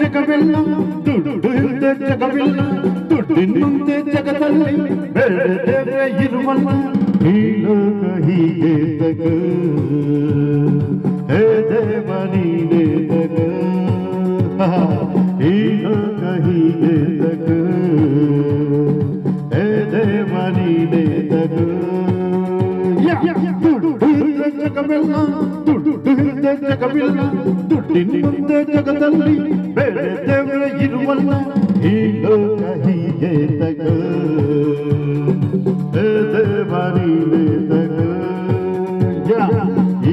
ಜಗವಿಲ್ಲ ದುಡ್ಡು ಇಲ್ಲದೆ ಜಗವಿಲ್ಲ ದುಡ್ಡಿನಂತೆ ಜಗದಲ್ಲಿ ಬೆಳೆದೇ ಇರುವಲ್ಲ ಈ ಲೋಕ ಹೀಗೆ ತಗ ಹೇ ದೇವ ನೀನೇ ತಗ ಈ ಲೋಕ ಹೀಗೆ ತಗ ಹೇ ದೇವ ನೀನೇ ತಗ ದುಡ್ಡು ಇಲ್ಲದೆ ಜಗವಿಲ್ಲ ಜಗವಿಲ್ಲ ದುಡ್ಡಿನಿಂದ ಜಗದಲ್ಲಿ ಬೆಳೆದೇವೆ ಇರುವಲ್ಲ, ಈ ಲೋಕ ಹೀಗೆ ತಗ. ಹೇ ದೇವ ನೀನೇ ತಗ.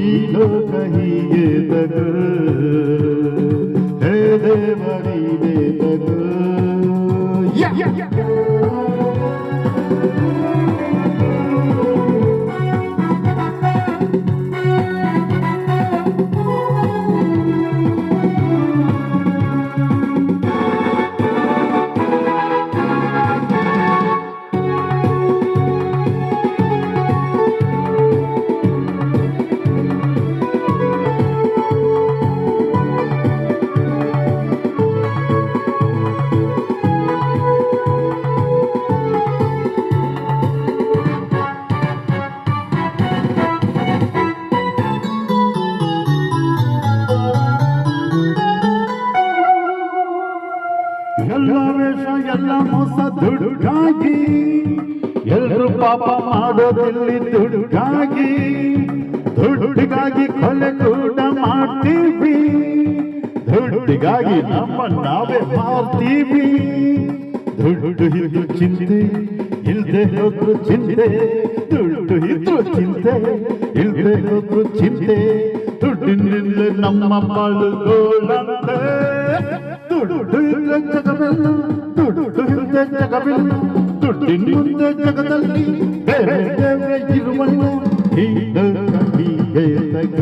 ಈ ಲೋಕ ಹೀಗೆ ತಗ. ಹೇ ದೇವ ನೀನೇ ತಗ. ಯಾ. ಪಾಪ ಮಾಡೋದಿಲ್ಲಿ ದುಡ್ಗಾಗಿ ದುಡ್ಡಿಗಾಗಿ ಕೊಲೆ ಕೂಡ ಮಾಡ್ತೀವಿ. ದುಡ್ಡಿಗಾಗಿ ನಮ್ಮ ನಾವೇ ಮಾಡ್ತೀವಿ ದುಡ್ಡು ಇದ್ದು ಚಿಂತೆ, ಇಲ್ದೆ ಹೋದ್ರು ಚಿಂತೆ. ದುಡ್ಡು ಇದ್ದು ಚಿಂತೆ, ಇಲ್ದೆ ಹೋದ್ರು ಚಿಂತೆ. ದುಡ್ಡಿನಿಂದ ನಮ್ಮ ಬಾಳುಗೋಳಂತೆ ದುಡ್ಡು ಇಲ್ಲದೆ ಜಗವಿಲ್ಲ, ದುಡ್ಡು ಇಲ್ಲದೆ ಜಗವಿಲ್ಲ. ದುಡ್ಡಿನ ಜಗದಲ್ಲಿ ಬೇರೆ ಬೇರೆ ಇರುವನು ಹೀಗೆ ಹೀಗೆ ತಗ.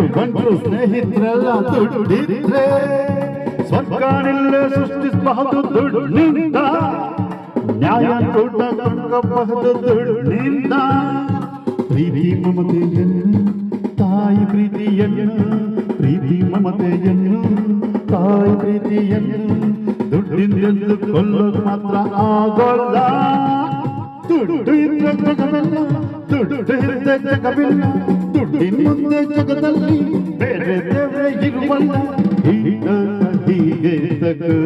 ನೆಂಟ್ರು ಬಂಟ್ರು ಸ್ನೇಹಿತರೆಲ್ಲ ದುಡ್ಡಿದ್ರೆ ಸ್ವರ್ಗಾನಿಲ್ಲ ಸೃಷ್ಟಿಸಬಹುದು ದುಡ್ಡಿನಿಂದ. ನ್ಯಾಯ ಕೂಡ ಕೊಂಡಬಹುದು ದುಡ್ಡಿನಿಂದ. ಪ್ರೀತಿ ಮಮತೆಯನ್ನು, ತಾಯಿ ಪ್ರೀತಿಯನ್ನು, ಪ್ರೀತಿ ಮಮತೆಯನ್ನು, ತಾಯಿ ಪ್ರೀತಿಯನ್ನು ದುಡ್ಡಿಂದೆಂದು ಕೊಲ್ಲೋದು ಮಾತ್ರ ಆಗೋಲ್ಲ. ದುಡ್ಡು ಇದ್ದ ಜಗವೆಲ್ಲ ದುಡ್ಡು ಇದ್ದ ಜಗವಿಲ್ಲ ದುಡ್ಡಿನ ಮುಂದೆ ಜಗದಲ್ಲಿ ಹೀಗೆ